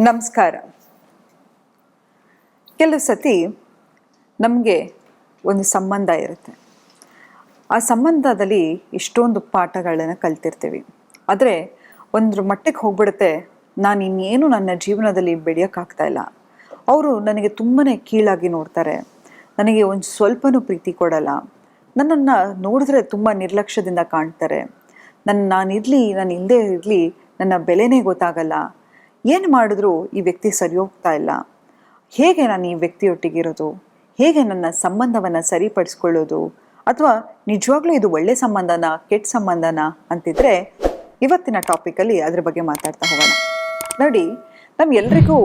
ನಮಸ್ಕಾರ. ಕೆಲವು ಸತಿ ನಮಗೆ ಒಂದು ಸಂಬಂಧ ಇರುತ್ತೆ. ಆ ಸಂಬಂಧದಲ್ಲಿ ಎಷ್ಟೊಂದು ಪಾಠಗಳನ್ನು ಕಲ್ತಿರ್ತೀವಿ. ಆದರೆ ಒಂದು ಮಟ್ಟಕ್ಕೆ ಹೋಗ್ಬಿಡುತ್ತೆ, ನಾನು ಇನ್ನೇನು ನನ್ನ ಜೀವನದಲ್ಲಿ ಬೆಳೆಯೋಕ್ಕಾಗ್ತಾ ಇಲ್ಲ. ಅವರು ನನಗೆ ತುಂಬಾ ಕೀಳಾಗಿ ನೋಡ್ತಾರೆ. ನನಗೆ ಒಂದು ಸ್ವಲ್ಪನೂ ಪ್ರೀತಿ ಕೊಡಲ್ಲ. ನನ್ನನ್ನು ನೋಡಿದ್ರೆ ತುಂಬ ನಿರ್ಲಕ್ಷ್ಯದಿಂದ ಕಾಣ್ತಾರೆ. ನನ್ನ ನಾನಿರಲಿ ನಾನು ಇಲ್ಲದೆ ಇರಲಿ, ನನ್ನ ಬೆಲೆನೇ ಗೊತ್ತಾಗಲ್ಲ. ಏನು ಮಾಡಿದ್ರೂ ಈ ವ್ಯಕ್ತಿ ಸರಿ ಹೋಗ್ತಾ ಇಲ್ಲ? ಹೇಗೆ ನಾನು ಈ ವ್ಯಕ್ತಿಯೊಟ್ಟಿಗಿರೋದು? ಹೇಗೆ ನನ್ನ ಸಂಬಂಧವನ್ನು ಸರಿಪಡಿಸ್ಕೊಳ್ಳೋದು? ಅಥವಾ ನಿಜವಾಗ್ಲೂ ಇದು ಒಳ್ಳೆ ಸಂಬಂಧನ, ಕೆಟ್ಟ ಸಂಬಂಧನ ಅಂತಿದ್ರೆ ಇವತ್ತಿನ ಟಾಪಿಕಲ್ಲಿ ಅದ್ರ ಬಗ್ಗೆ ಮಾತಾಡ್ತಾ ಹೋಗೋಣ. ನೋಡಿ ನಮ್ಗೆಲ್ರಿಗೂ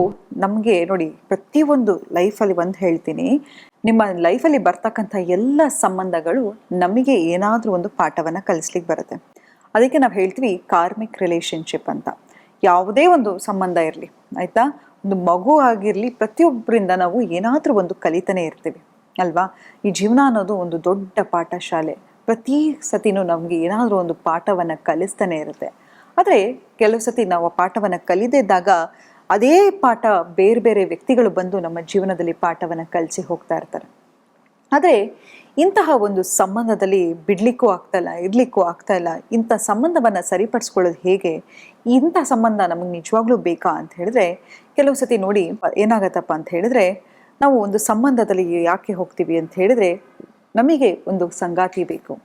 ನಮಗೆ ನೋಡಿ ಪ್ರತಿಯೊಂದು ಲೈಫಲ್ಲಿ ಒಂದು ಹೇಳ್ತೀನಿ, ನಿಮ್ಮ ಲೈಫಲ್ಲಿ ಬರ್ತಕ್ಕಂಥ ಎಲ್ಲ ಸಂಬಂಧಗಳು ನಮಗೆ ಏನಾದರೂ ಒಂದು ಪಾಠವನ್ನು ಕಲಿಸ್ಲಿಕ್ಕೆ ಬರುತ್ತೆ. ಅದಕ್ಕೆ ನಾವು ಹೇಳ್ತೀವಿ ಕಾರ್ಮಿಕ್ ರಿಲೇಷನ್ಶಿಪ್ ಅಂತ. ಯಾವುದೇ ಒಂದು ಸಂಬಂಧ ಇರಲಿ, ಆಯಿತಾ? ಒಂದು ಮಗು ಆಗಿರಲಿ, ಪ್ರತಿಯೊಬ್ಬರಿಂದ ನಾವು ಏನಾದರೂ ಒಂದು ಕಲಿತಾನೆ ಇರ್ತೀವಿ, ಅಲ್ವಾ? ಈ ಜೀವನ ಅನ್ನೋದು ಒಂದು ದೊಡ್ಡ ಪಾಠ ಶಾಲೆ ಪ್ರತಿ ಸತಿನೂ ನಮಗೆ ಏನಾದರೂ ಒಂದು ಪಾಠವನ್ನು ಕಲಿಸ್ತಾನೆ ಇರುತ್ತೆ. ಆದರೆ ಕೆಲವು ಸತಿ ನಾವು ಆ ಪಾಠವನ್ನು ಕಲಿದಿದ್ದಾಗ ಅದೇ ಪಾಠ ಬೇರೆ ಬೇರೆ ವ್ಯಕ್ತಿಗಳು ಬಂದು ನಮ್ಮ ಜೀವನದಲ್ಲಿ ಪಾಠವನ್ನು ಕಲಿಸಿ ಹೋಗ್ತಾ ಇರ್ತಾರೆ. ಆದರೆ ಇಂತಹ ಒಂದು ಸಂಬಂಧದಲ್ಲಿ ಬಿಡ್ಲಿಕ್ಕೂ ಆಗ್ತಾ ಇಲ್ಲ, ಇರ್ಲಿಕ್ಕೂ ಆಗ್ತಾ ಇಲ್ಲ. ಇಂಥ ಸಂಬಂಧವನ್ನು ಸರಿಪಡಿಸ್ಕೊಳ್ಳೋದು ಹೇಗೆ? ಇಂಥ ಸಂಬಂಧ ನಮಗೆ ನಿಜವಾಗ್ಲೂ ಬೇಕಾ ಅಂತ ಹೇಳಿದ್ರೆ, ಕೆಲವು ಸತಿ ನೋಡಿ ಏನಾಗತ್ತಪ್ಪ ಅಂತ ಹೇಳಿದ್ರೆ, ನಾವು ಒಂದು ಸಂಬಂಧದಲ್ಲಿ ಯಾಕೆ ಹೋಗ್ತೀವಿ ಅಂತ ಹೇಳಿದ್ರೆ, ನಮಗೆ ಒಂದು ಸಂಗಾತಿ ಬೇಕು.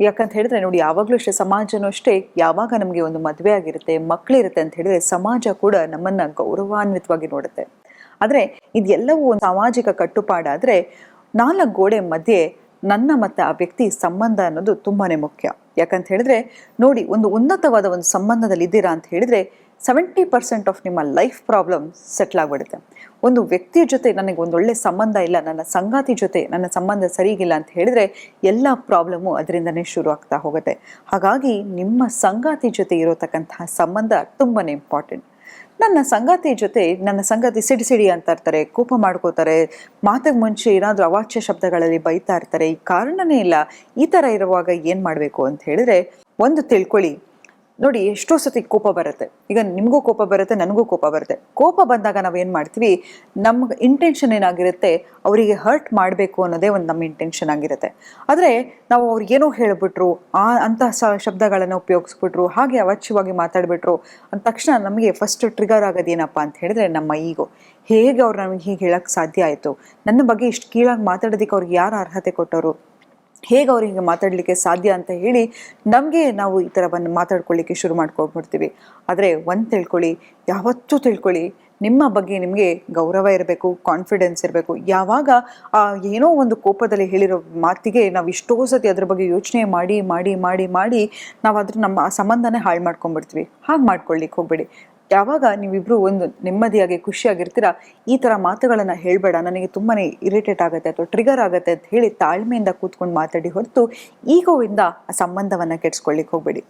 ಯಾಕಂತ ಹೇಳಿದ್ರೆ ನೋಡಿ, ಯಾವಾಗಲೂ ಅಷ್ಟೇ ಸಮಾಜನೂ ಅಷ್ಟೇ, ಯಾವಾಗ ನಮಗೆ ಒಂದು ಮದುವೆ ಆಗಿರುತ್ತೆ ಮಕ್ಕಳಿರುತ್ತೆ ಅಂತ ಹೇಳಿದ್ರೆ, ಸಮಾಜ ಕೂಡ ನಮ್ಮನ್ನ ಗೌರವಾನ್ವಿತವಾಗಿ ನೋಡುತ್ತೆ. ಆದರೆ, ಇದೆಲ್ಲವೂ ಒಂದು ಸಾಮಾಜಿಕ ಕಟ್ಟುಪಾಡಾದರೆ ನಾಲ್ಕು ಗೋಡೆ ಮಧ್ಯೆ ನನ್ನ ಮತ್ತು ಆ ವ್ಯಕ್ತಿ ಸಂಬಂಧ ಅನ್ನೋದು ತುಂಬಾ ಮುಖ್ಯ. ಯಾಕಂತ ಹೇಳಿದ್ರೆ, ನೋಡಿ, ಒಂದು ಉನ್ನತವಾದ ಒಂದು ಸಂಬಂಧದಲ್ಲಿ ಇದ್ದೀರಾ ಅಂತ ಹೇಳಿದ್ರೆ ಸೆವೆಂಟಿ ಪರ್ಸೆಂಟ್ ಆಫ್ ನಿಮ್ಮ ಲೈಫ್ ಪ್ರಾಬ್ಲಮ್ ಸೆಟ್ಲ್ ಆಗಿಬಿಡುತ್ತೆ. ಒಂದು ವ್ಯಕ್ತಿಯ ಜೊತೆ ನನಗೆ ಒಂದು ಒಳ್ಳೆ ಸಂಬಂಧ ಇಲ್ಲ, ನನ್ನ ಸಂಗಾತಿ ಜೊತೆ ನನ್ನ ಸಂಬಂಧ ಸರಿಗಿಲ್ಲ ಅಂತ ಹೇಳಿದ್ರೆ, ಎಲ್ಲ ಪ್ರಾಬ್ಲಮ್ಮು ಅದರಿಂದನೇ ಶುರು ಆಗ್ತಾ ಹೋಗುತ್ತೆ. ಹಾಗಾಗಿ ನಿಮ್ಮ ಸಂಗಾತಿ ಜೊತೆ ಇರೋತಕ್ಕಂತಹ ಸಂಬಂಧ ತುಂಬಾ ಇಂಪಾರ್ಟೆಂಟ್ ನನ್ನ ಸಂಗಾತಿ ಜೊತೆ ನನ್ನ ಸಂಗಾತಿ ಸಿಡಿ ಸಿಡಿ ಅಂತ ಇರ್ತಾರೆ, ಕೋಪ ಮಾಡ್ಕೋತಾರೆ, ಮಾತಿಗೆ ಮುಂಚೆ ಏನಾದರೂ ಅವಾಚ್ಯ ಶಬ್ದಗಳಲ್ಲಿ ಬೈತಾ ಇರ್ತಾರೆ, ಈ ಕಾರಣನೇ ಇಲ್ಲ. ಈ ಥರ ಇರುವಾಗ ಏನು ಮಾಡಬೇಕು ಅಂತ ಹೇಳಿದ್ರೆ, ಒಂದು ತಿಳ್ಕೊಳ್ಳಿ. ನೋಡಿ, ಎಷ್ಟೋ ಸತಿ ಕೋಪ ಬರುತ್ತೆ. ಈಗ ನಿಮಗೂ ಕೋಪ ಬರುತ್ತೆ, ನನಗೂ ಕೋಪ ಬರುತ್ತೆ. ಕೋಪ ಬಂದಾಗ ನಾವು ಏನು ಮಾಡ್ತೀವಿ? ನಮ್ಮ ಇಂಟೆನ್ಷನ್ ಏನಾಗಿರುತ್ತೆ, ಅವರಿಗೆ ಹರ್ಟ್ ಮಾಡಬೇಕು ಅನ್ನೋದೇ ಒಂದು ನಮ್ಮ ಇಂಟೆನ್ಷನ್ ಆಗಿರುತ್ತೆ. ಆದರೆ, ನಾವು ಅವ್ರಿಗೇನೋ ಹೇಳಿಬಿಟ್ರು, ಆ ಅಂತಹ ಸ ಶಬ್ದಗಳನ್ನು ಉಪಯೋಗಿಸ್ಬಿಟ್ರು, ಹಾಗೆ ಅವಾಚ್ಯವಾಗಿ ಮಾತಾಡಿಬಿಟ್ರು, ಅಂದ ತಕ್ಷಣ ನಮಗೆ ಫಸ್ಟ್ ಟ್ರಿಗರ್ ಆಗೋದೇನಪ್ಪ ಅಂತ ಹೇಳಿದ್ರೆ ನಮ್ಮ ಈಗೋ ಹೇಗೆ ಅವ್ರು ನಮಗೆ ಹೀಗೆ ಹೇಳೋಕ್ಕೆ ಸಾಧ್ಯ ಆಯಿತು? ನನ್ನ ಬಗ್ಗೆ ಇಷ್ಟು ಕೀಳಾಗಿ ಮಾತಾಡೋದಕ್ಕೆ ಅವ್ರಿಗೆ ಯಾರು ಅರ್ಹತೆ ಕೊಟ್ಟವರು? ಹೇಗೆ ಹಿಂಗೆ ಮಾತಾಡಲಿಕ್ಕೆ ಸಾಧ್ಯ ಅಂತ ಹೇಳಿ ನಮಗೆ ನಾವು ಈ ಥರ ಬಂದು ಮಾತಾಡ್ಕೊಳ್ಳಿಕ್ಕೆ ಶುರು ಮಾಡ್ಕೊಂಡ್ಬಿಡ್ತೀವಿ ಆದರೆ ಒಂದು ತಿಳ್ಕೊಳ್ಳಿ, ಯಾವತ್ತೂ ತಿಳ್ಕೊಳ್ಳಿ, ನಿಮ್ಮ ಬಗ್ಗೆ ನಿಮಗೆ ಗೌರವ ಇರಬೇಕು ಕಾನ್ಫಿಡೆನ್ಸ್ ಇರಬೇಕು. ಯಾವಾಗ ಆ ಏನೋ ಒಂದು ಕೋಪದಲ್ಲಿ ಹೇಳಿರೋ ಮಾತಿಗೆ ನಾವು ಎಷ್ಟೋ ಸತಿ ಅದ್ರ ಬಗ್ಗೆ ಯೋಚನೆ ಮಾಡಿ ಮಾಡಿ ಮಾಡಿ ಮಾಡಿ ನಾವು ಅದ್ರ ನಮ್ಮ ಆ ಸಂಬಂಧನೇ ಹಾಳು ಮಾಡ್ಕೊಂಡ್ಬಿಡ್ತೀವಿ ಹಾಗೆ ಮಾಡ್ಕೊಳ್ಳಿಕ್ಕೆ ಹೋಗ್ಬೇಡಿ. ಯಾವಾಗ ನೀವಿಬ್ರು ಒಂದು ನೆಮ್ಮದಿಯಾಗಿ, ಖುಷಿಯಾಗಿರ್ತೀರಾ? ಈ ಥರ ಮಾತುಗಳನ್ನು ಹೇಳಬೇಡ. ನನಗೆ ತುಂಬಾನೇ ಇರಿಟೇಟ್ ಆಗುತ್ತೆ ಅಥವಾ ಟ್ರಿಗರ್ ಆಗುತ್ತೆ ಅಂತ ಹೇಳಿ ತಾಳ್ಮೆಯಿಂದ ಕೂತ್ಕೊಂಡು ಮಾತಾಡಿ ಹೊರತು ಈಗೋವಿಂದ ಆ ಸಂಬಂಧವನ್ನು ಕೆಡ್ಸ್ಕೊಳ್ಳಿಕ್ಕೆ ಹೋಗಬೇಡಿ.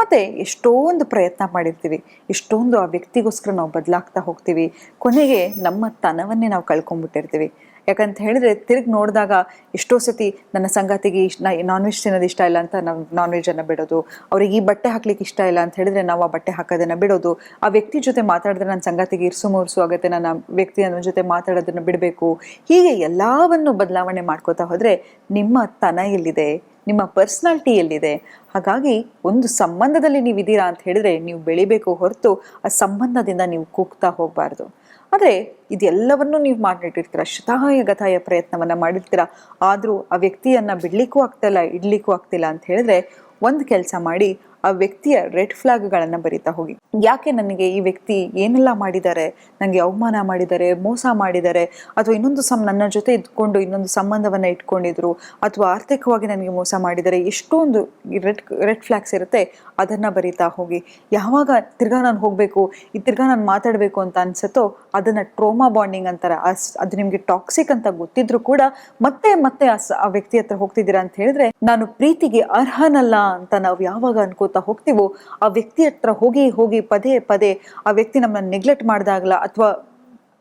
ಮತ್ತು ಎಷ್ಟೊಂದು ಪ್ರಯತ್ನ ಮಾಡಿರ್ತೀವಿ. ಎಷ್ಟೊಂದು ಆ ವ್ಯಕ್ತಿಗೋಸ್ಕರ ನಾವು ಬದಲಾಗ್ತಾ ಹೋಗ್ತೀವಿ. ಕೊನೆಗೆ ನಮ್ಮ ತನವನ್ನೇ ನಾವು ಕಳ್ಕೊಂಡ್ಬಿಟ್ಟಿರ್ತೀವಿ ಯಾಕಂತ ಹೇಳಿದ್ರೆ ತಿರುಗಿ ನೋಡಿದಾಗ ಎಷ್ಟೋ ಸತಿ ನನ್ನ ಸಂಗಾತಿಗೆ ಇಷ್ಟ ನಾನ್ ವೆಜ್ ತಿನ್ನೋದು ಇಷ್ಟ ಇಲ್ಲ ಅಂತ ನಾವು ನಾನ್ ಅನ್ನ ಬಿಡೋದು. ಅವ್ರಿಗೆ ಈ ಬಟ್ಟೆ ಹಾಕ್ಲಿಕ್ಕೆ ಇಷ್ಟ ಇಲ್ಲ ಅಂತ ಹೇಳಿದ್ರೆ ನಾವು ಆ ಬಟ್ಟೆ ಹಾಕೋದನ್ನ ಬಿಡೋದು. ಆ ವ್ಯಕ್ತಿ ಜೊತೆ ಮಾತಾಡಿದ್ರೆ ನನ್ನ ಸಂಗಾತಿಗೆ ಇರ್ಸು ಮುರ್ಸು ಆಗುತ್ತೆ, ನನ್ನ ವ್ಯಕ್ತಿ ನನ್ನ ಜೊತೆ ಮಾತಾಡೋದನ್ನ ಬಿಡಬೇಕು. ಹೀಗೆ ಎಲ್ಲವನ್ನು ಬದಲಾವಣೆ ಮಾಡ್ಕೋತಾ ಹೋದ್ರೆ ನಿಮ್ಮ ತನ ಎಲ್ಲಿದೆ? ನಿಮ್ಮ ಪರ್ಸ್ನಾಲಿಟಿ ಎಲ್ಲಿದೆ? ಹಾಗಾಗಿ ಒಂದು ಸಂಬಂಧದಲ್ಲಿ ನೀವು ಇದ್ದೀರಾ ಅಂತ ಹೇಳಿದ್ರೆ ನೀವು ಬೆಳಿಬೇಕು ಹೊರತು ಆ ಸಂಬಂಧದಿಂದ ನೀವು ಕೂಗ್ತಾ ಹೋಗಬಾರ್ದು. ಆದರೆ ಇದೆಲ್ಲವನ್ನೂ ನೀವು ಮಾಡಿಟ್ಟಿರ್ತೀರ ಶತಾಯ ಗತಾಯ ಪ್ರಯತ್ನವನ್ನ ಮಾಡಿರ್ತೀರ. ಆದರೂ ಆ ವ್ಯಕ್ತಿಯನ್ನ ಬಿಡ್ಲಿಕ್ಕೂ ಆಗ್ತಿಲ್ಲ, ಇಡ್ಲಿಕ್ಕೂ ಆಗ್ತಿಲ್ಲ ಅಂತ ಹೇಳಿದ್ರೆ ಒಂದು ಕೆಲಸ ಮಾಡಿ ಆ ವ್ಯಕ್ತಿಯ ರೆಡ್ ಫ್ಲಾಗ್ಗಳನ್ನು ಬರಿತಾ ಹೋಗಿ. ಯಾಕೆ ನನಗೆ ಈ ವ್ಯಕ್ತಿ ಏನೆಲ್ಲ ಮಾಡಿದ್ದಾರೆ? ನನಗೆ ಅವಮಾನ ಮಾಡಿದ್ದಾರೆ, ಮೋಸ ಮಾಡಿದ್ದಾರೆ, ಅಥವಾ ಇನ್ನೊಂದು ಸಮ ನನ್ನ ಜೊತೆ ಇದ್ಕೊಂಡು ಇನ್ನೊಂದು ಸಂಬಂಧವನ್ನು ಇಟ್ಕೊಂಡಿದ್ರು, ಅಥವಾ ಆರ್ಥಿಕವಾಗಿ ನನಗೆ ಮೋಸ ಮಾಡಿದರೆ ಎಷ್ಟೊಂದು ರೆಡ್ ರೆಡ್ ಫ್ಲಾಗ್ಸ್ ಇರುತ್ತೆ, ಅದನ್ನು ಬರಿತಾ ಹೋಗಿ. ಯಾವಾಗ ತಿರ್ಗಾ ನಾನು ಹೋಗಬೇಕು, ಈ ತಿರ್ಗಾ ನಾನು ಮಾತಾಡಬೇಕು ಅಂತ ಅನ್ಸುತ್ತೋ, ಅದನ್ನು ಟ್ರೋಮಾ ಬಾಂಡಿಂಗ್ ಅಂತಾರೆ ಅದು ನಿಮಗೆ ಟಾಕ್ಸಿಕ್ ಅಂತ ಗೊತ್ತಿದ್ರು ಕೂಡ ಮತ್ತೆ ಮತ್ತೆ ಆ ವ್ಯಕ್ತಿ ಹತ್ರ ಹೋಗ್ತಿದ್ದೀರಾ ಅಂತ ಹೇಳಿದ್ರೆ, ನಾನು ಪ್ರೀತಿಗೆ ಅರ್ಹನಲ್ಲ ಅಂತ ನಾವು ಯಾವಾಗ ಅನ್ಕೋತಾ ಹೋಗ್ತೀವೋ ಆ ವ್ಯಕ್ತಿ ಹತ್ರ ಹೋಗಿ ಹೋಗಿ ಪದೇ ಪದೇ ಆ ವ್ಯಕ್ತಿ ನಮ್ಮನ್ನ ನೆಗ್ಲೆಕ್ಟ್ ಮಾಡಿದಾಗಲ ಅಥವಾ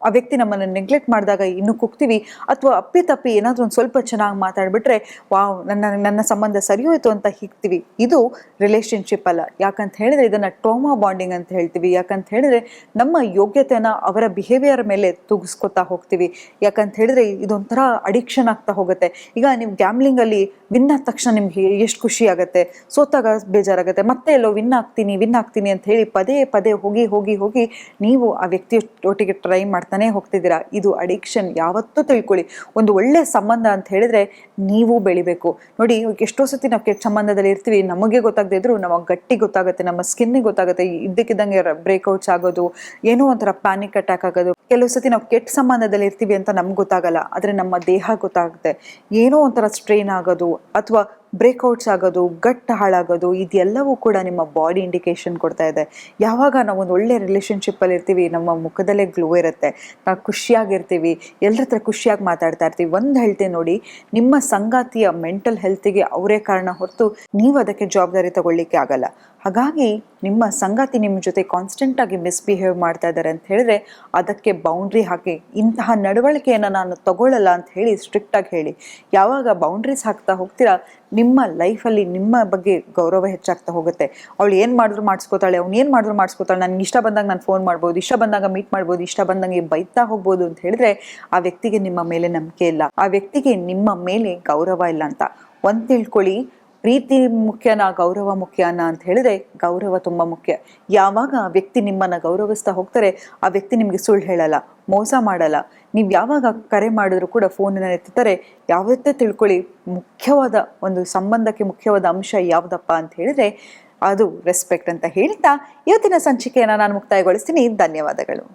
ಆ ವ್ಯಕ್ತಿ ನಮ್ಮನ್ನು ನೆಗ್ಲೆಕ್ಟ್ ಮಾಡಿದಾಗ ಇನ್ನು ಕುಗ್ತೀವಿ ಅಥವಾ ಅಪ್ಪಿ ತಪ್ಪಿ ಏನಾದರೂ ಒಂದು ಸ್ವಲ್ಪ ಚೆನ್ನಾಗಿ ಮಾತಾಡಿಬಿಟ್ರೆ, ವಾವ್, ನನ್ನ ನನ್ನ ಸಂಬಂಧ ಸರಿ ಹೋಯಿತು ಅಂತ ಹಿಗ್ತೀವಿ. ಇದು ರಿಲೇಶನ್ಶಿಪ್ ಅಲ್ಲ. ಯಾಕಂತ ಹೇಳಿದ್ರೆ ಇದನ್ನು ಟ್ರೋಮಾ ಬಾಂಡಿಂಗ್ ಅಂತ ಹೇಳ್ತೀವಿ. ಯಾಕಂತ ಹೇಳಿದ್ರೆ ನಮ್ಮ ಯೋಗ್ಯತೆನ ಅವರ ಬಿಹೇವಿಯರ್ ಮೇಲೆ ತೂಗಿಸ್ಕೊತಾ ಹೋಗ್ತೀವಿ. ಯಾಕಂತ ಹೇಳಿದ್ರೆ ಇದೊಂಥರ ಅಡಿಕ್ಷನ್ ಆಗ್ತಾ ಹೋಗುತ್ತೆ. ಈಗ ನೀವು ಗ್ಯಾಮ್ಲಿಂಗಲ್ಲಿ ವಿನ್ ಆದ ತಕ್ಷಣ ನಿಮ್ಗೆ ಎಷ್ಟು ಖುಷಿ ಆಗುತ್ತೆ? ಸೋತಾಗ ಬೇಜಾರಾಗುತ್ತೆ. ಮತ್ತೆ ಎಲ್ಲೋ ವಿನ್ ಆಗ್ತೀನಿ ವಿನ್ ಆಗ್ತೀನಿ ಅಂತ ಹೇಳಿ ಪದೇ ಪದೇ ಹೋಗಿ ಹೋಗಿ ಹೋಗಿ ನೀವು ಆ ವ್ಯಕ್ತಿ ಒಟ್ಟಿಗೆ ಟ್ರೈ ಮಾಡ್ತಾನೆ ಹೋಗ್ತಿದ್ದೀರಾ? ಇದು ಅಡಿಕ್ಷನ್ ಯಾವತ್ತೂ ತಿಳ್ಕೊಳ್ಳಿ. ಒಂದು ಒಳ್ಳೆ ಸಂಬಂಧ ಅಂತ ಹೇಳಿದ್ರೆ ನೀವು ಬೆಳಿಬೇಕು. ನೋಡಿ ಎಷ್ಟೋ ಸತಿ ನಾವು ಕೆಟ್ಟ ಸಂಬಂಧದಲ್ಲಿ ಇರ್ತೀವಿ. ನಮಗೆ ಗೊತ್ತಾಗದೇ ಇದ್ರು ನಮಗೆ ಗಟ್ಟಿ ಗೊತ್ತಾಗುತ್ತೆ, ನಮ್ಮ ಸ್ಕಿನ್ಗೆ ಗೊತ್ತಾಗುತ್ತೆ. ಇದ್ದಕ್ಕಿದ್ದಂಗೆ ಬ್ರೇಕ್ಔಟ್ಸ್ ಆಗೋದು, ಏನೋ ಒಂಥರ ಪ್ಯಾನಿಕ್ ಅಟ್ಯಾಕ್ ಆಗೋದು. ಕೆಲವು ಸತಿ ನಾವು ಕೆಟ್ಟ ಸಂಬಂಧದಲ್ಲಿ ಇರ್ತೀವಿ ಅಂತ ನಮ್ಗೆ ಗೊತ್ತಾಗಲ್ಲ. ಆದರೆ ನಮ್ಮ ದೇಹ ಗೊತ್ತಾಗುತ್ತೆ. ಏನೋ ಒಂಥರ ಸ್ಟ್ರೈನ್ ಆಗೋದು, ಅಥವಾ ಬ್ರೇಕ್ಔಟ್ಸ್ ಆಗೋದು, ಗಟ್ಟ ಹಾಳಾಗೋದು, ಇದೆಲ್ಲವೂ ಕೂಡ ನಿಮ್ಮ ಬಾಡಿ ಇಂಡಿಕೇಶನ್ ಕೊಡ್ತಾ ಇದೆ. ಯಾವಾಗ ನಾವು ಒಂದು ಒಳ್ಳೆ ರಿಲೇಷನ್ಶಿಪ್ಪಲ್ಲಿ ಇರ್ತೀವಿ, ನಮ್ಮ ಮುಖದಲ್ಲೇ ಗ್ಲೋ ಇರುತ್ತೆ. ನಾವು ಖುಷಿಯಾಗಿರ್ತೀವಿ ಎಲ್ಲರ ಹತ್ರ ಖುಷಿಯಾಗಿ ಮಾತಾಡ್ತಾ ಇರ್ತೀವಿ. ಒಂದು ಹೇಳ್ತೀನಿ ನೋಡಿ, ನಿಮ್ಮ ಸಂಗಾತಿಯ ಮೆಂಟಲ್ ಹೆಲ್ತಿಗೆ ಅವರೇ ಕಾರಣ ಹೊರತು ನೀವು ಅದಕ್ಕೆ ಜವಾಬ್ದಾರಿ ತಗೊಳ್ಳಿಕ್ಕೆ ಆಗಲ್ಲ. ಹಾಗಾಗಿ ನಿಮ್ಮ ಸಂಗಾತಿ ನಿಮ್ಮ ಜೊತೆ ಕಾನ್ಸ್ಟೆಂಟ್ ಆಗಿ ಮಿಸ್ಬಿಹೇವ್ ಮಾಡ್ತಾ ಇದ್ದಾರೆ ಅಂತ ಹೇಳಿದ್ರೆ ಅದಕ್ಕೆ ಬೌಂಡ್ರಿ ಹಾಕಿ, ಇಂತಹ ನಡವಳಿಕೆಯನ್ನು ನಾನು ತಗೊಳ್ಳಲ್ಲ ಅಂತ ಹೇಳಿ ಸ್ಟ್ರಿಕ್ಟ್ ಆಗಿ ಹೇಳಿ. ಯಾವಾಗ ಬೌಂಡ್ರೀಸ್ ಹಾಕ್ತಾ ಹೋಗ್ತೀರಾ ನಿಮ್ಮ ಲೈಫಲ್ಲಿ ನಿಮ್ಮ ಬಗ್ಗೆ ಗೌರವ ಹೆಚ್ಚಾಗ್ತಾ ಹೋಗುತ್ತೆ. ಅವಳು ಏನು ಮಾಡಿದ್ರು ಮಾಡಿಸ್ಕೋತಾಳೆ, ಅವ್ನು ಏನು ಮಾಡಿದ್ರು ಮಾಡಿಸ್ಕೋತಾಳೆ, ನನಗೆ ಇಷ್ಟ ಬಂದಾಗ ನಾನು ಫೋನ್ ಮಾಡ್ಬೋದು, ಇಷ್ಟ ಬಂದಾಗ ಮೀಟ್ ಮಾಡ್ಬೋದು, ಇಷ್ಟ ಬಂದಂಗೆ ಬೈತಾ ಹೋಗ್ಬೋದು ಅಂತ ಹೇಳಿದ್ರೆ ಆ ವ್ಯಕ್ತಿಗೆ ನಿಮ್ಮ ಮೇಲೆ ನಂಬಿಕೆ ಇಲ್ಲ. ಆ ವ್ಯಕ್ತಿಗೆ ನಿಮ್ಮ ಮೇಲೆ ಗೌರವ ಇಲ್ಲ ಅಂತ. ಒಂದು ತಿಳ್ಕೊಳ್ಳಿ ಪ್ರೀತಿ ಮುಖ್ಯನಾ, ಗೌರವ ಮುಖ್ಯನಾ ಅಂತ ಹೇಳಿದ್ರೆ ಗೌರವ ತುಂಬ ಮುಖ್ಯ. ಯಾವಾಗ ವ್ಯಕ್ತಿ ನಿಮ್ಮನ್ನ ಗೌರವಿಸ್ತಾ ಹೋಗ್ತಾರೆ, ಆ ವ್ಯಕ್ತಿ ನಿಮಗೆ ಸುಳ್ಳು ಹೇಳಲ್ಲ, ಮೋಸ ಮಾಡಲ್ಲ. ನೀವು ಯಾವಾಗ ಕರೆ ಮಾಡಿದ್ರು ಕೂಡ ಫೋನನ್ನು ಎತ್ತುತ್ತಾರೆ ಯಾವತ್ತೇ ತಿಳ್ಕೊಳ್ಳಿ, ಮುಖ್ಯವಾದ ಒಂದು ಸಂಬಂಧಕ್ಕೆ ಮುಖ್ಯವಾದ ಅಂಶ ಯಾವುದಪ್ಪ ಅಂತ ಹೇಳಿದ್ರೆ ಅದು ರೆಸ್ಪೆಕ್ಟ್ ಅಂತ ಹೇಳ್ತಾ, ಇವತ್ತಿನ ಸಂಚಿಕೆಯನ್ನು ನಾನು ಮುಕ್ತಾಯಗೊಳಿಸ್ತೀನಿ. ಧನ್ಯವಾದಗಳು.